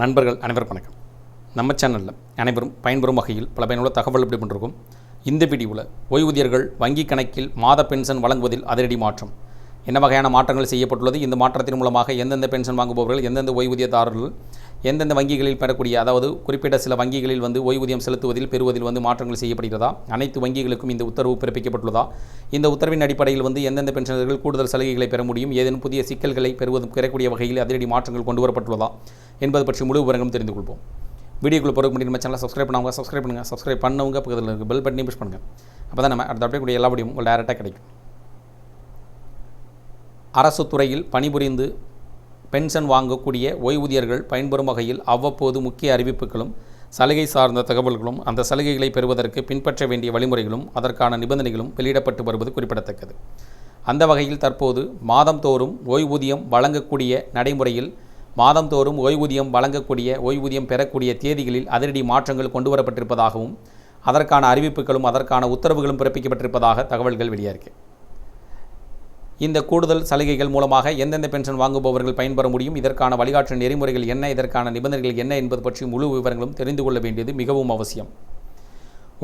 நண்பர்கள் அனைவருக்கும் வணக்கம். நம்ம சேனலில் அனைவரும் பயன்பெறும் வகையில் பல பயனுள்ள தகவல் எப்படி பண்ணிருக்கோம் இந்த வீடியோவில் ஓய்வூதியர்கள் வங்கி கணக்கில் மாத பென்ஷன் வழங்குவதில் அதிரடி மாற்றம். என்ன வகையான மாற்றங்கள் செய்யப்பட்டுள்ளது? இந்த மாற்றத்தின் மூலமாக எந்தெந்த பென்ஷன் வாங்குபவர்கள் எந்தெந்த ஓய்வூதியதாரர்கள் எந்தெந்த வங்கிகளில் பெறக்கூடிய அதாவது குறிப்பிட்ட சில வங்கிகளில் வந்து ஓய்வூதியம் செலுத்துவதில் பெறுவதில் வந்து மாற்றங்கள் செய்யப்படுகிறதா? அனைத்து வங்கிகளுக்கும் இந்த உத்தரவு பிறப்பிக்கப்பட்டுள்ளதா? இந்த உத்தரவின் அடிப்படையில் வந்து எந்தெந்த பென்ஷனர்கள் கூடுதல் சலுகைகளை பெற முடியும்? ஏதேனும் புதிய சிக்கல்களை பெறுவது பெறக்கூடிய வகையில் அதிரடி மாற்றங்கள் கொண்டு வரப்பட்டுள்ளதா? என்பது பற்றி முழு விவரங்களும் தெரிந்து கொள்வோம். வீடியோக்குள்ளே போகிறதுக்கு முன்னாடி நம்ம சேனலை சப்ஸ்கிரைப் பண்ணவங்க சப்ஸ்கிரைப் பண்ணுங்கள் சப்ஸ்கிரைப் பண்ணவங்க பக்கத்தில் இருக்க பெல் பட்டனையும் புஷ் பண்ணுங்கள் அப்போ தான் நம்ம அடுத்த அப்படியே கூடிய எல்லா வீடியும் உங்களுக்கு டேரெக்டாக கிடைக்கும். அரசு துறையில் பணிபுரிந்து பென்ஷன் வாங்கக்கூடிய ஓய்வூதியர்கள் பயன்பெறும் வகையில் அவ்வப்போது முக்கிய அறிவிப்புகளும் சலுகை சார்ந்த தகவல்களும் அந்த சலுகைகளை பெறுவதற்கு பின்பற்ற வேண்டிய வழிமுறைகளும் அதற்கான நிபந்தனைகளும் வெளியிடப்பட்டு வருவது குறிப்பிடத்தக்கது. அந்த வகையில் தற்போது மாதந்தோறும் ஓய்வூதியம் வழங்கக்கூடிய நடைமுறையில் மாதந்தோறும் ஓய்வூதியம் வழங்கக்கூடிய ஓய்வூதியம் பெறக்கூடிய தேதிகளில் அதிரடி மாற்றங்கள் கொண்டு வரப்பட்டிருப்பதாகவும் அதற்கான அறிவிப்புகளும் அதற்கான உத்தரவுகளும் பிறப்பிக்கப்பட்டிருப்பதாக தகவல்கள் வெளியாயிருக்கு. இந்த கூடுதல் சலுகைகள் மூலமாக எந்தெந்த பென்ஷன் வாங்குபவர்கள் பயன்பெற முடியும் இதற்கான வழிகாட்டு நெறிமுறைகள் என்ன இதற்கான நிபந்தனைகள் என்ன என்பது பற்றி முழு விவரங்களும் தெரிந்து கொள்ள வேண்டியது மிகவும் அவசியம்.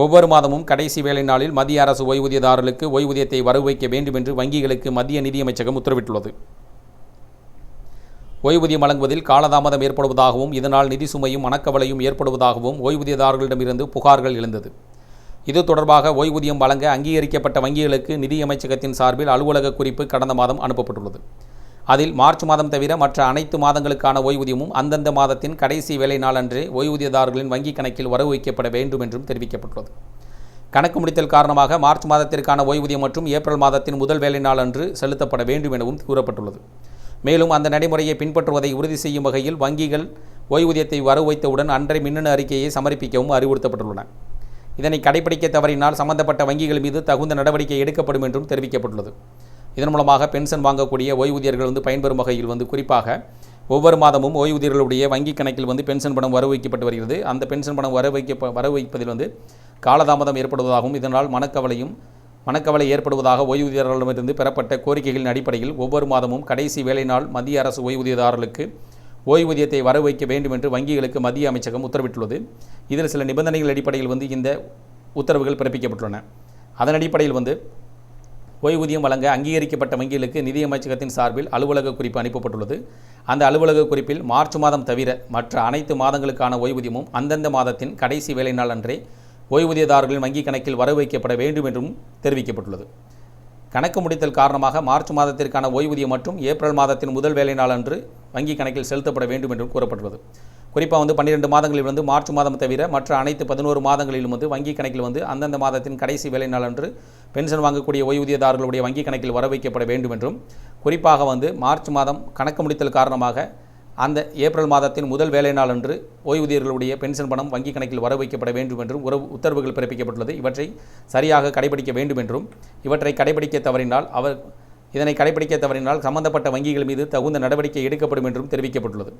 ஒவ்வொரு மாதமும் கடைசி வேலை நாளில் மத்திய அரசு ஓய்வூதியதாரர்களுக்கு ஓய்வூதியத்தை வரவு வைக்க வேண்டும் என்று வங்கிகளுக்கு மத்திய நிதியமைச்சகம் உத்தரவிட்டுள்ளது. ஓய்வூதியம் வழங்குவதில் காலதாமதம் ஏற்படுவதாகவும் இதனால் நிதி சுமையும் மனக்கவலையும் ஏற்படுவதாகவும் ஓய்வூதியதாரர்களிடமிருந்து புகார்கள் எழுந்தது. இது தொடர்பாக ஓய்வூதியம் வழங்க அங்கீகரிக்கப்பட்ட வங்கிகளுக்கு நிதியமைச்சகத்தின் சார்பில் அலுவலக குறிப்பு கடந்த மாதம் அனுப்பப்பட்டுள்ளது. அதில் மார்ச் மாதம் தவிர மற்ற அனைத்து மாதங்களுக்கான ஓய்வூதியமும் அந்தந்த மாதத்தின் கடைசி வேலை நாள் அன்றே ஓய்வூதியதாரர்களின் வங்கி கணக்கில் வரவு வைக்கப்பட வேண்டும் என்றும் தெரிவிக்கப்பட்டுள்ளது. கணக்கு முடித்தல் காரணமாக மார்ச் மாதத்திற்கான ஓய்வூதியம் மற்றும் ஏப்ரல் மாதத்தின் முதல் வேலை நாள் அன்று செலுத்தப்பட வேண்டும் எனவும் கூறப்பட்டுள்ளது. மேலும் அந்த நடைமுறையை பின்பற்றுவதை உறுதி செய்யும் வகையில் வங்கிகள் ஓய்வூதியத்தை வரவு வைத்தவுடன் அன்றை மின்னணு அறிக்கையை சமர்ப்பிக்கவும் அறிவுறுத்தப்பட்டுள்ளன. இதனை கடைபிடிக்க தவறினால் சம்பந்தப்பட்ட வங்கிகள் மீது தகுந்த நடவடிக்கை எடுக்கப்படும் என்றும் தெரிவிக்கப்பட்டுள்ளது. இதன் மூலமாக பென்ஷன் வாங்கக்கூடிய ஓய்வூதியர்கள் வந்து பயன்பெறும் வகையில் வந்து குறிப்பாக ஒவ்வொரு மாதமும் ஓய்வூதியர்களுடைய வங்கி கணக்கில் வந்து பென்ஷன் பணம் வரவு வைக்கப்பட்டு வருகிறது. அந்த பென்ஷன் பணம் வரவு வைக்க வரவு வைப்பதில் வந்து காலதாமதம் ஏற்படுவதாகவும் இதனால் மனக்கவலையும் மனக்கவலை ஏற்படுவதாக ஓய்வூதியர்களிடமிருந்து பெறப்பட்ட கோரிக்கைகளின் அடிப்படையில் ஒவ்வொரு மாதமும் கடைசி வேலை நாள் மத்திய அரசு ஓய்வூதியதாரர்களுக்கு ஓய்வூதியத்தை வர வைக்க வேண்டும் என்று வங்கிகளுக்கு மத்திய அமைச்சகம் உத்தரவிட்டுள்ளது. இதில் சில நிபந்தனைகள் அடிப்படையில் வந்து இந்த உத்தரவுகள் பிறப்பிக்கப்பட்டுள்ளன. அதன் அடிப்படையில் வந்து ஓய்வூதியம் வழங்க அங்கீகரிக்கப்பட்ட வங்கிகளுக்கு நிதி அமைச்சகத்தின் சார்பில் அலுவலக குறிப்பு அனுப்பப்பட்டுள்ளது. அந்த அலுவலக குறிப்பில் மார்ச் மாதம் தவிர மற்ற அனைத்து மாதங்களுக்கான ஓய்வூதியமும் அந்தந்த மாதத்தின் கடைசி வேலை நாள் அன்றே ஓய்வூதியதாரர்களின் வங்கி கணக்கில் வரவு வைக்கப்பட வேண்டும் என்றும் தெரிவிக்கப்பட்டுள்ளது. கணக்கு முடித்தல் காரணமாக மார்ச் மாதத்திற்கான ஓய்வூதியம் மற்றும் ஏப்ரல் மாதத்தின் முதல் வேலை நாள் அன்று வங்கிக் கணக்கில் செலுத்தப்பட வேண்டும் என்றும் கூறப்பட்டுள்ளது. குறிப்பாக வந்து பன்னிரெண்டு மாதங்களில் வந்து மார்ச் மாதம் தவிர மற்ற அனைத்து பதினோரு மாதங்களிலும் வந்து வங்கி கணக்கில் வந்து அந்தந்த மாதத்தின் கடைசி வேலை நாள் அன்று பென்ஷன் வாங்கக்கூடிய ஓய்வூதியதாரர்களுடைய வங்கி கணக்கில் வர வைக்கப்பட வேண்டும் என்றும் குறிப்பாக வந்து மார்ச் மாதம் கணக்கு முடித்தல் காரணமாக அந்த ஏப்ரல் மாதத்தின் முதல் வேலை நாள் அன்று ஓய்வூதியர்களுடைய பென்ஷன் பணம் வங்கி கணக்கில் வர வைக்கப்பட வேண்டும் என்றும் உறவு உத்தரவுகள் பிறப்பிக்கப்பட்டுள்ளது. இவற்றை சரியாக கடைபிடிக்க வேண்டும் என்றும் இவற்றை கடைபிடிக்க தவறினால் அவர் இதனை கடைபிடிக்க தவறினால் சம்பந்தப்பட்ட வங்கிகள் மீது தகுந்த நடவடிக்கை எடுக்கப்படும் என்றும் தெரிவிக்கப்பட்டுள்ளது.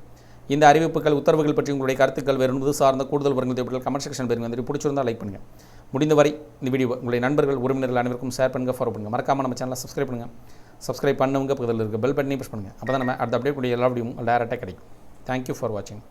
இந்த அறிவிப்புகள் உத்தரவுகள் பற்றி உங்களுடைய கருத்துக்கள் வேறு இது சார்ந்த கூடுதல் விவரங்கள் தேவைகள் கமெண்ட் செக்ஷன் பெருங்க வந்து பிடிச்சிருந்தால் லைக் பண்ணுங்கள் முடிந்தவரை இந்த வீடியோ உங்களுடைய நண்பர்கள் உறவினர்கள் அனைவருக்கும் ஷேர் பண்ணுங்கள் ஃபாலோ பண்ணுங்கள் மறக்காமல் நம்ம சேனலை சப்ஸ்கிரைப் பண்ணுங்கள் சப்ஸ்கிரைப் பண்ணவங்க பக்கத்தில் இருக்க பெல் பட்டனையும் ப்ரெஸ் பண்ணுங்கள் அப்போ தான் நம்ம அடுத்த அப்டேட் கூடிய எல்லா வீடியும் டேரெக்டாக கிடைக்கும். தேங்க்யூ ஃபார் வாட்சிங்